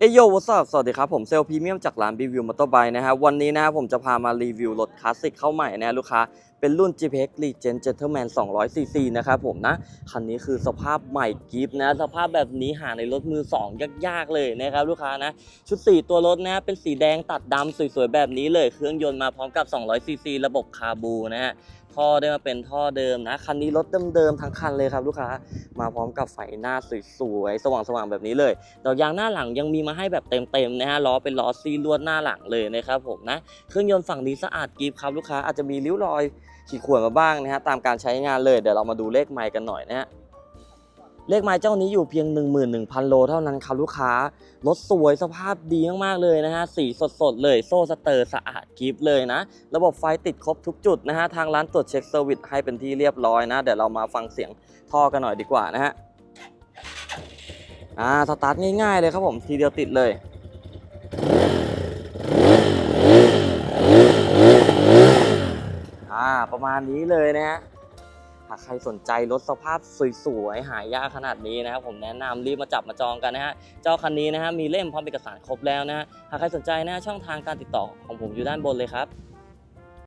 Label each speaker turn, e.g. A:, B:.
A: เอยโยวัสสวัสดีครับ ผมเซลพรีเมียมจากร้านรีวิวมอเตอร์ไบค์นะครับวันนี้นะครับผมจะพามารีวิวรถคลาสสิกเข้าใหม่นะลูกค้า เป็นรุ่น GPX Legend Gentleman 200cc นะครับผมนะ คันนี้คือสภาพใหม่กิฟต์นะ สภาพแบบนี้หาในรถมือ 2 ยากๆ เลยนะครับลูกค้านะ ชุด 4 ตัวรถนะเป็นสีแดงตัดดำสวยๆ แบบนี้เลย เครื่องยนต์มาพร้อมกับ 200cc ระบบคาบูนะฮะท่อได้มาเป็นท่อเดิมนะ คันนี้รถเดิมๆทั้งคันเลยครับลูกค้ามาพร้อมกับไฟหน้าสวยๆสว่างๆแบบนี้เลยดอกยางหน้าหลังยังมีมาให้แบบเต็มๆนะฮะล้อเป็นล้อซีลวดหน้าหลังเลยนะครับผมนะเครื่องยนต์ฝั่งนี้สะอาดกริบครับลูกค้าอาจจะมีริ้วรอยขีดข่วนมาบ้างนะฮะตามการใช้งานเลยเดี๋ยวเรามาดูเลขไมล์กันหน่อยนะฮะเลขไมล์เจ้านี้อยู่เพียง 11,000 โลเท่านั้นครับลูกค้ารถสวยสภาพดีมากๆเลยนะฮะสีสดๆเลยโซ่สเตอร์สะอาดกริบเลยนะ ระบบไฟติดครบทุกจุดนะฮะทางร้านตรวจเช็คเซอร์วิสให้เป็นที่เรียบร้อยนะ เดี๋ยวเรามาฟังเสียงท่อกันหน่อยดีกว่านะฮะ อ่าสตาร์ทง่ายๆเลยครับผมทีเดียวติดเลยอ่าประมาณนี้เลยนะฮะหากใครสนใจรถสภาพสวยๆ หายากขนาดนี้นะครับผมแนะนำรีบมาจับมาจองกันนะฮะ เจ้าคันนี้นะฮะมีเล่มพร้อมเอกสารครบแล้วนะฮะ หากใครสนใจนะฮะช่องทางการติดต่อของผมอยู่ด้านบนเลยครับ